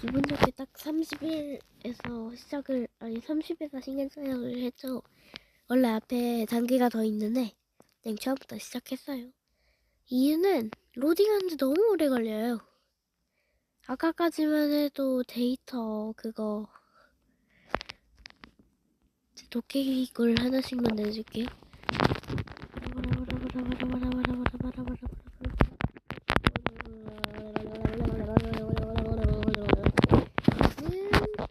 기분 좋게 딱 30일에서 시작을 아니 30에서 신경 쓰여을 했죠. 원래 앞에 단계가 더 있는데 그냥 처음부터 시작했어요. 이유는 로딩하는데 너무 오래 걸려요. 아까까지만 해도 데이터 그거 제 도깨비걸 하나씩만 내줄게요.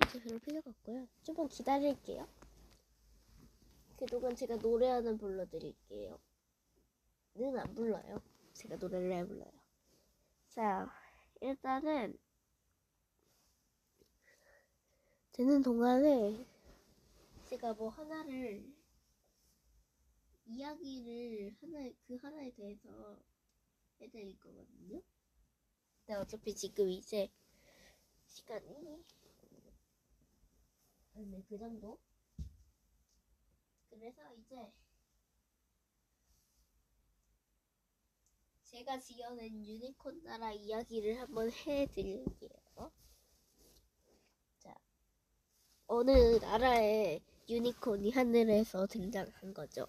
이제 별 필요가 없고요. 조금 기다릴게요. 그동안 제가 노래 하나 불러드릴게요. 는 안 불러요. 제가 노래를 안 불러요. 자, 일단은 되는 동안에 제가 뭐 하나를 이야기를 하나 그 하나에 대해서 해드릴 거거든요. 근데 어차피 지금 이제 시간이 네, 그 정도. 그래서 이제 제가 지어낸 유니콘 나라 이야기를 한번 해드릴게요. 자, 어느 나라의 유니콘이 하늘에서 등장한 거죠.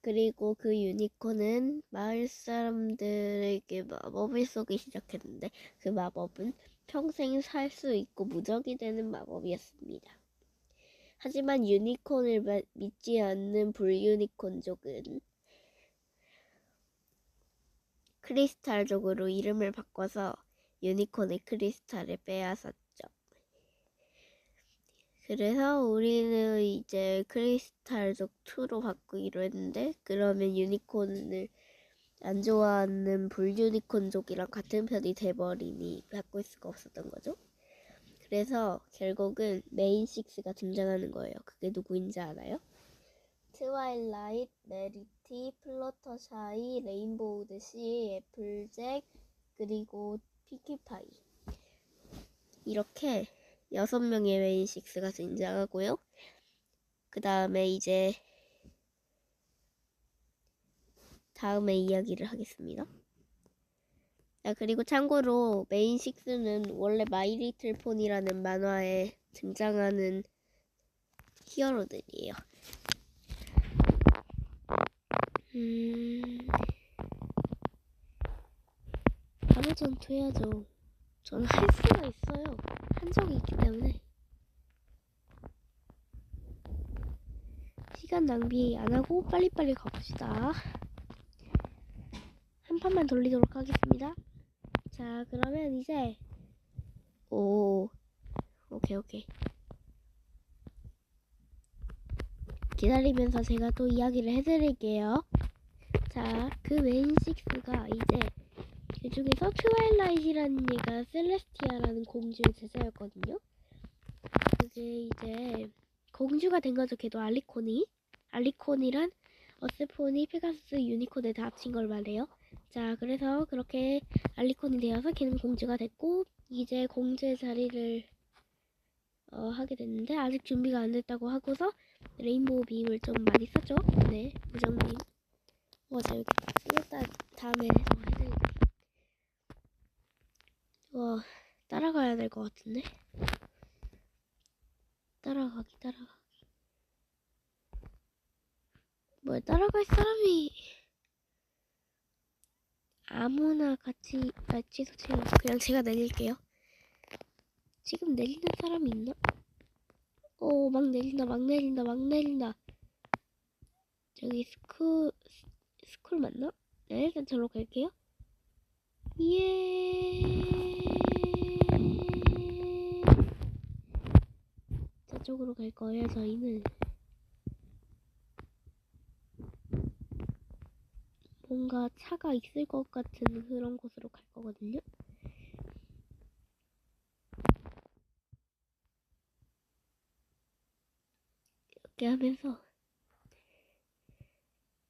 그리고 그 유니콘은 마을 사람들에게 마법을 쏘기 시작했는데 그 마법은 평생 살 수 있고 무적이 되는 마법이었습니다. 하지만 유니콘을 마- 믿지 않는 불유니콘족은 크리스탈족으로 이름을 바꿔서 유니콘의 크리스탈을 빼앗았죠. 그래서 우리는 이제 크리스탈족 2로 바꾸기로 했는데 그러면 유니콘을 안 좋아하는 불유니콘족이랑 같은 편이 돼버리니 바꿀 수가 없었던 거죠. 그래서 결국은 메인 6가 등장하는 거예요. 그게 누구인지 알아요? 트와일라이트, 메리티, 플러터샤이, 레인보우 드시, 애플잭, 그리고 피키파이. 이렇게 여섯 명의 메인 6가 등장하고요. 그 다음에 이제 다음에 이야기를 하겠습니다. 자, 그리고 참고로 메인 6는 원래 마이 리틀 폰이라는 만화에 등장하는 히어로들이에요. 음... 바로 전투해야죠. 저는 할 수가 있어요. 한 적이 있기 때문에. 시간 낭비 안 하고 빨리빨리 가봅시다. 한 판만 돌리도록 하겠습니다. 자, 그러면 이제 오, 오케이 오케이. 기다리면서 제가 또 이야기를 해드릴게요. 자, 그 메인 식스가 이제 그 중에서 트와일라이트라는 얘가 셀레스티아라는 공주의 제자였거든요. 그게 이제 공주가 된 거죠. 걔도 알리콘이. 알리콘이란 어스폰이 페가수스 유니콘에 다 합친 걸 말해요. 자, 그래서 그렇게 알리콘이 되어서 걔는 공주가 됐고 이제 공주의 자리를 어, 하게 됐는데 아직 준비가 안 됐다고 하고서 레인보우 빔을 좀 많이 썼죠. 네, 무정 빔. 와, 재밌겠다. 이따 다음에 더 해드릴게요. 와, 따라가야 될 것 같은데? 따라가기, 따라가기. 뭐야, 따라갈 사람이 아무나 같이 제가 그냥 제가 내릴게요. 지금 내리는 사람이 있나? 오, 막 내린다, 막 내린다, 막 내린다. 저기 스쿨, 스쿨 맞나? 네, 일단 저로 갈게요. 예. 저쪽으로 갈 거예요, 저희는. 뭔가 차가 있을 것 같은 그런 곳으로 갈 거거든요. 이렇게 하면서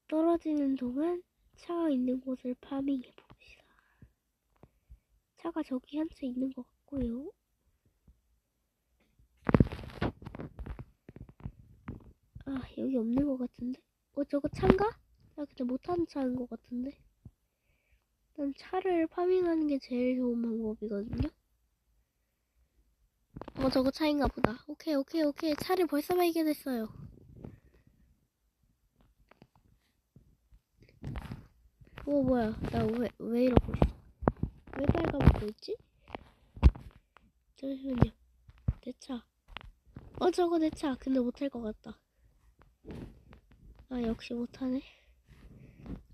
떨어지는 동안 차가 있는 곳을 파밍해 봅시다. 차가 저기 한 채 있는 것 같고요. 아, 여기 없는 것 같은데? 어, 저거 차인가? 나 근데 못하는 차인 것 같은데? 일단 차를 파밍하는 게 제일 좋은 방법이거든요. 어, 저거 차인가 보다. 오케이, 오케이, 오케이. 차를 벌써 발견했어요. 오, 뭐야. 나 왜, 왜 이러고 있어? 왜 빨가먹고 있지? 잠시만요. 내 차. 어, 저거 내 차. 근데 못할 것 같다. 아, 역시 못하네.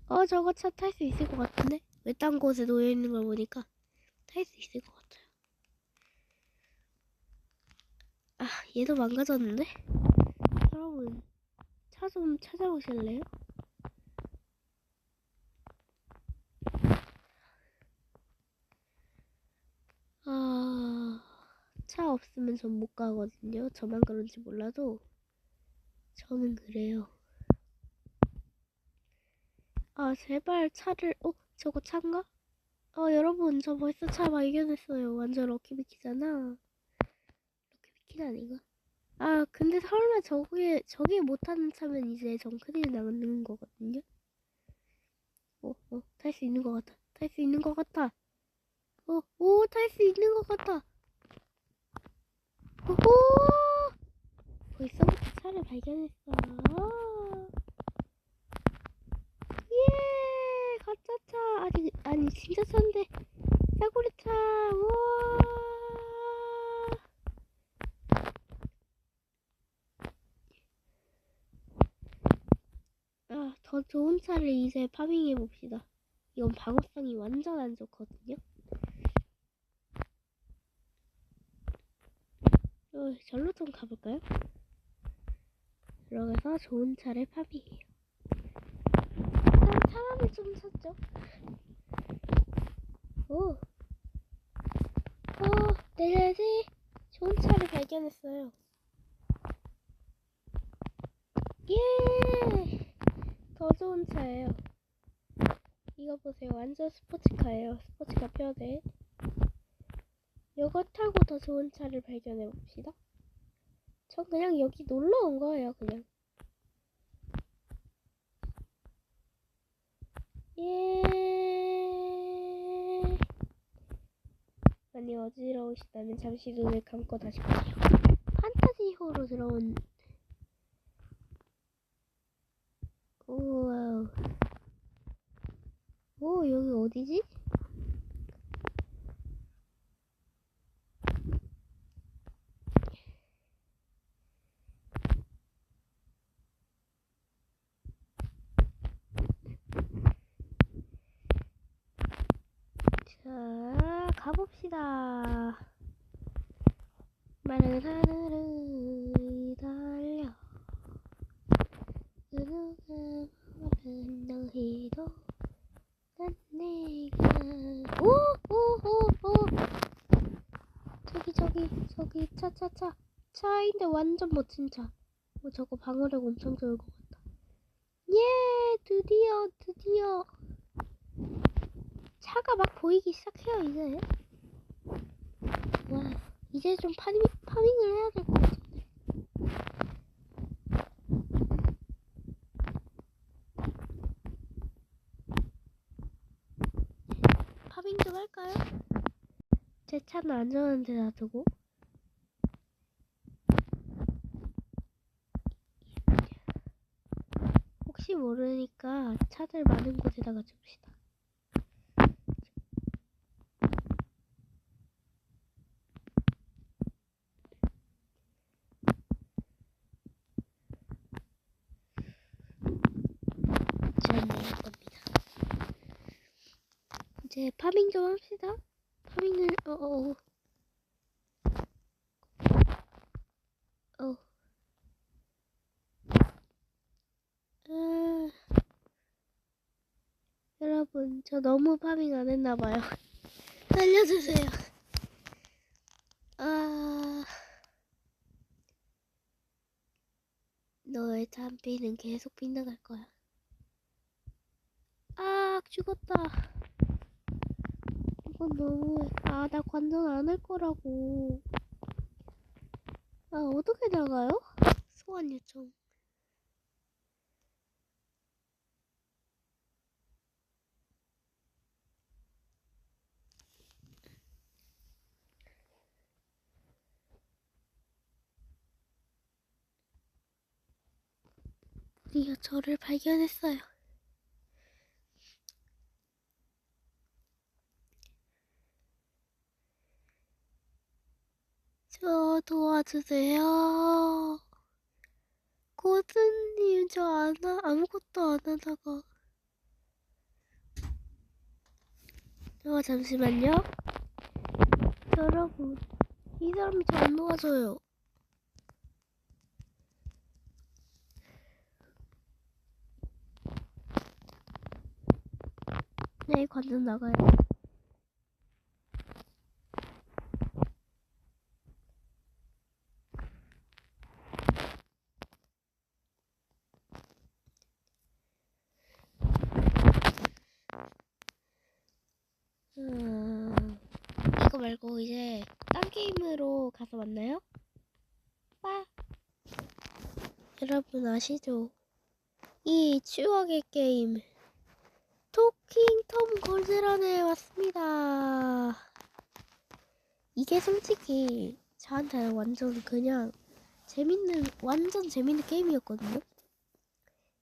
어, 저거 차 탈 수 있을 것 같은데? 외딴 곳에 놓여 있는 걸 보니까 탈 수 있을 것 같아요. 아, 얘도 망가졌는데? 여러분, 차 좀 찾아오실래요? 아, 차 없으면 전 못 가거든요. 저만 그런지 몰라도 저는 그래요. 아, 제발 차를, 어, 저거 차인가? 어, 여러분, 저 벌써 차 발견했어요. 완전 럭키비키잖아. 럭키비키는 아닌가? 아, 근데 설마 저게, 저게 못하는 차면 이제 전 큰일 나는 거거든요? 어, 어, 탈 수 있는 것 같아. 탈 수 있는 것 같아. 어, 오, 탈 수 있는 것 같아. 오호! 벌써부터 차를 발견했어. 예, 가짜 차. 아니, 아니, 진짜 차인데. 싸구려 차. 우와. 아, 더 좋은 차를 이제 파밍해 봅시다. 이건 방어성이 완전 안 좋거든요. 어, 절로 좀 가볼까요? 들어가서 좋은 차를 파밍해요. 일단 사람을 좀 찾죠. 오, 어, 내려야지. 좋은 차를 발견했어요. 예! 더 좋은 차예요. 이거 보세요. 완전 스포츠카예요. 스포츠카 뼈대. 이거 타고 더 좋은 차를 발견해 봅시다. 전 그냥 여기 놀러 온 거예요, 그냥. 예. 많이 어지러우시다면 잠시 눈을 감고 다시 보세요. 판타지호로 들어온 우와우. 오, 여기 어디지? 자, 가봅시다. 마른 하늘을 달려 모른 너희도 난 내가 오! 오! 오! 오! 저기 저기 저기 차차차 차인데 완전 멋진 차 어, 저거 방어력 엄청 좋을 것 같다 예! 드디어 드디어 차가 막 보이기 시작해요 이제 와 이제 좀 파밍, 파밍을 해야 될 것 같은데. 파밍 좀 할까요? 제 차는 안전한 데 놔두고. 혹시 모르니까 차들 많은 곳에다가 줍시다 저는 할 겁니다. 이제 파밍 좀 합시다. 파밍을 어어 어. 아, 여러분 저 너무 파밍 안 했나 봐요. 알려주세요. 아. 너의 잔비는 계속 빗나갈 거야. 아, 죽었다. 그건 너무 아, 나 관전 안 할 거라고. 아, 어떻게 나가요? 소환 요청. 드디어 저를 발견했어요. 저 도와주세요. 고든님 저 안, 하, 아무것도 안 하다가 어 잠시만요. 여러분 이 사람이 저 안 도와줘요. 네, 관전 나가요. 말고 이제 딴 게임으로 가서 만나요? 빠. 여러분 아시죠? 이 추억의 게임 토킹 톰 골드런에 왔습니다. 이게 솔직히 저한테는 완전 그냥 재밌는 완전 재밌는 게임이었거든요.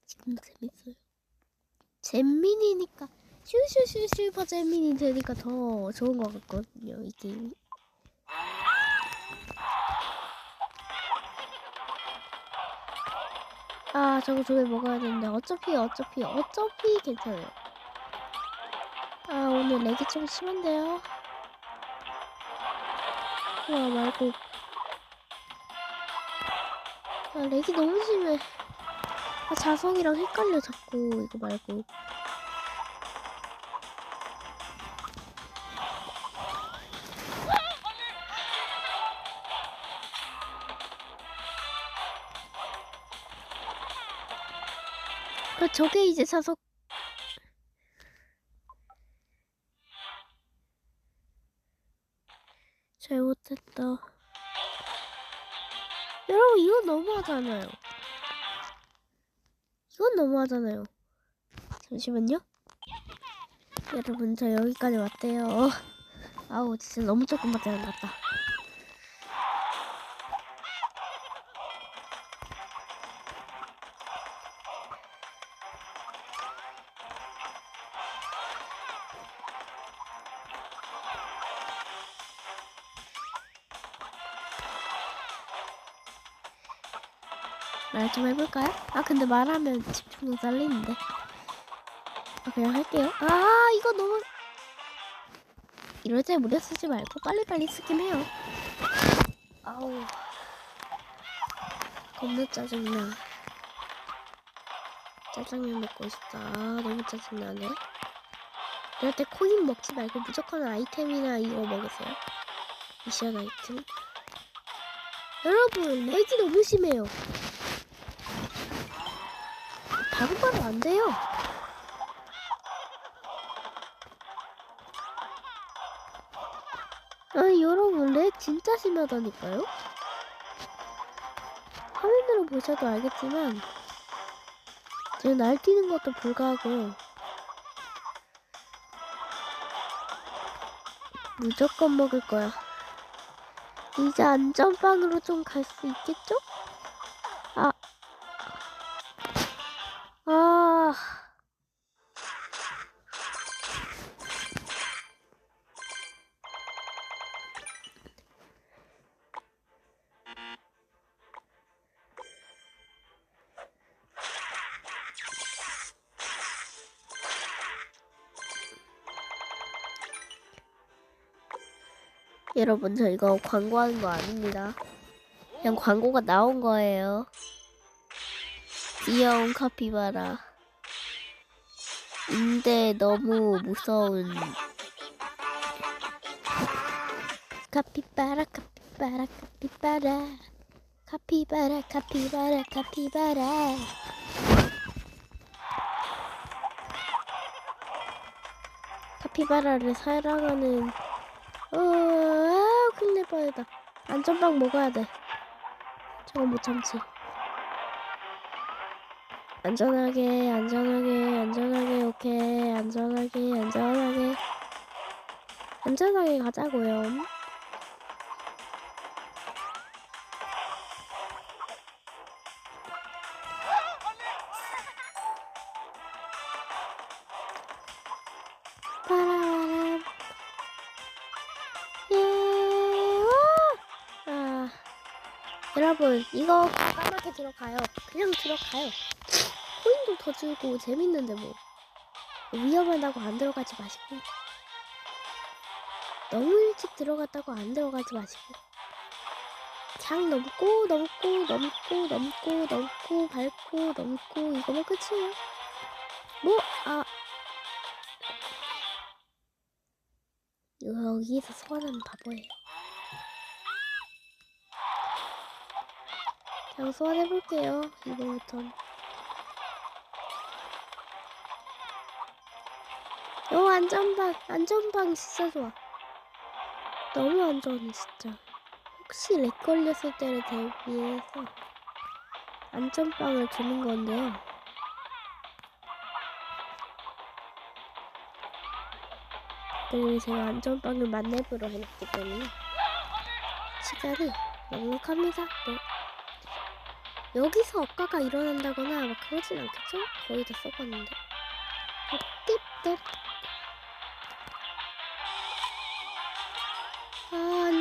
지금도 재밌어요. 잼민이니까 슈슈슈 슈퍼 잼민이 되니까 더 좋은 것 같거든요. 이 게임이. 아 저거 저기 먹어야 되는데 어차피 어차피 어차피 괜찮아요. 아 오늘 렉이 좀 심한데요. 와 말고 아 렉이 너무 심해. 아 자성이랑 헷갈려 자꾸 이거 말고. 저게 이제 자석 잘못했다. 여러분 이건 너무하잖아요. 이건 너무하잖아요. 잠시만요. 여러분 저 여기까지 왔대요. 아우 진짜 너무 조금밖에 안 갔다. 좀 해볼까요? 아 근데 말하면 집중력 잘리는데. 아, 그냥 할게요. 아 이거 너무 이럴 때 무려 쓰지 말고 빨리빨리 쓰긴 해요. 아우. 겁나 짜증나. 짜장면 먹고 싶다. 아, 너무 짜증나네. 이럴 때 코인 먹지 말고 무조건 아이템이나 이거 먹으세요. 미션 아이템. 여러분 렉이 너무 심해요 바로바로 안 돼요. 아니 여러분 렉 진짜 심하다니까요? 화면으로 보셔도 알겠지만 지금 날뛰는 것도 불가하고 무조건 먹을 거야. 이제 안전빵으로 좀 갈 수 있겠죠? 아. 여러분 저 이거 광고하는 거 아닙니다. 그냥 광고가 나온 거예요. 귀여운 카피바라. 인데 너무 무서운 카피바라 카피바라 카피바라 카피바라 카피바라 카피바라 카피바라를 사랑하는 어, 아, 큰일 날 뻔했다. 안전빵 먹어야 돼. 저건 못 참지. 안전하게 안전하게 안전하게 오케이. 안전하게 안전하게. 안전하게 가자고요. 예, 아, 여러분 이거 까맣게 들어가요. 그냥 들어가요. 더 주고 재밌는데 뭐 위험하다고 안 들어가지 마시고 너무 일찍 들어갔다고 안 들어가지 마시고 창 넘고 넘고 넘고 넘고 넘고 밟고 넘고 이거면 끝이에요. 뭐 아. 여기서 소환하면 바보예요. 그냥 소환해볼게요. 이번부턴. 요 안전방, 안전방 진짜 좋아. 너무 안전해, 진짜. 혹시 렉 걸렸을 때를 대비해서 안전빵을 주는 건데요. 그리고 제가 안전빵을 만렙으로 해놨기 때문에 시간이 넉넉합니다. 네. 여기서 억가가 일어난다거나 막 그러진 않겠죠? 거의 다 써봤는데. 띠띠 아,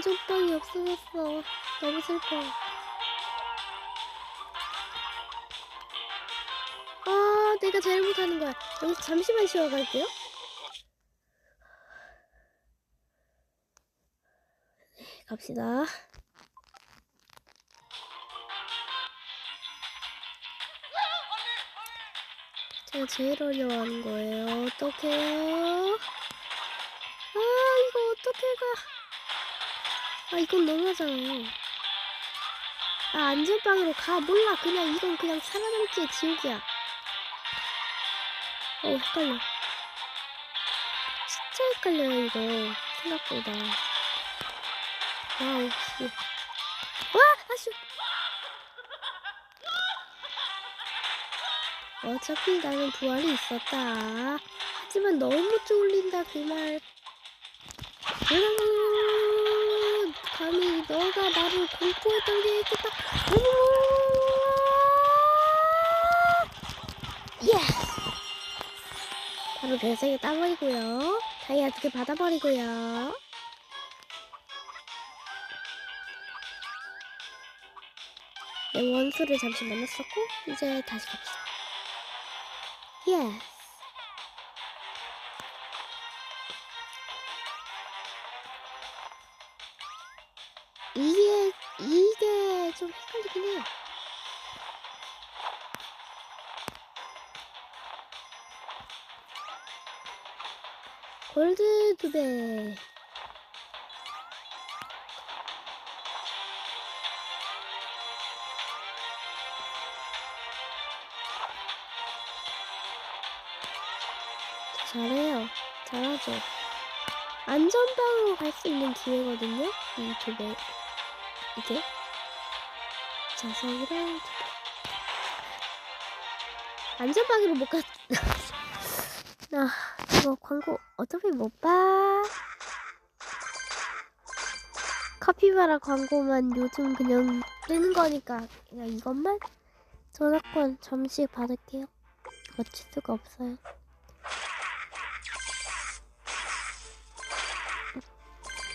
안전빵이 없어졌어. 너무 슬퍼. 아, 내가 제일 못하는 거야. 여기서 잠시만 쉬어갈게요. 네, 갑시다. 제가 제일 어려워하는 거예요. 어떡해요? 아, 이거 어떡해 가. 아, 이건 너무하잖아요. 아, 안전방으로 가. 몰라. 그냥, 이건 그냥 살아남기의 지옥이야. 어, 헷갈려. 진짜 헷갈려요, 이거. 생각보다. 와우, 씨. 와! 아쉬 어차피 나는 부활이 있었다. 하지만 너무 쫄린다, 그 말. 으아, 감히 너가 공포에 떨게 했겠다. 예! 바로 별세개 따버리고요. 다이아 두 개 받아버리고요. 네, 원수를 잠시 만났었고, 이제 다시 갑시다. 예 골드 두 배. 잘해요. 잘하죠. 안전방으로 갈 수 있는 기회거든요. 이두 배. 이게 자석이랑. 안전방으로 못 가. 아, 이거 광고 어차피 못 봐. 카피바라 광고만 요즘 그냥 뜨는 거니까 그냥 이것만 전화권 잠시 받을게요. 어쩔 수가 없어요.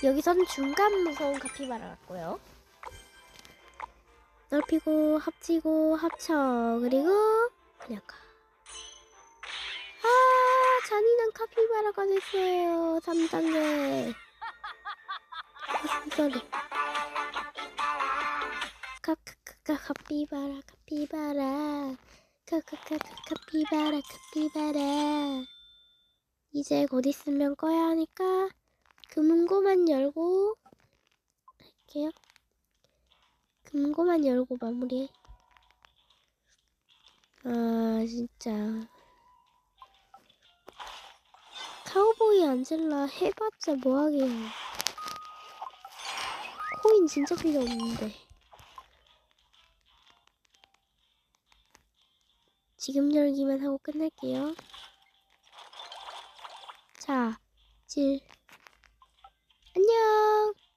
여기선 중간 무서운 카피바라 같고요. 넓히고 합치고 합쳐 그리고 그냥 가. 아 잔인한 카피바라가 됐어요. 3단계. 소리. 카카카카 카피바라 카피바라 카카카카 카피바라 카피바라 이제 곧 있으면 꺼야 하니까 금고만 열고 할게요. 금고만 열고 마무리. 아 진짜 카우보이 안젤라 해봤자 뭐하게 코인 진짜 필요 없는데. 지금 열기만 하고 끝낼게요. 자, 질. 안녕!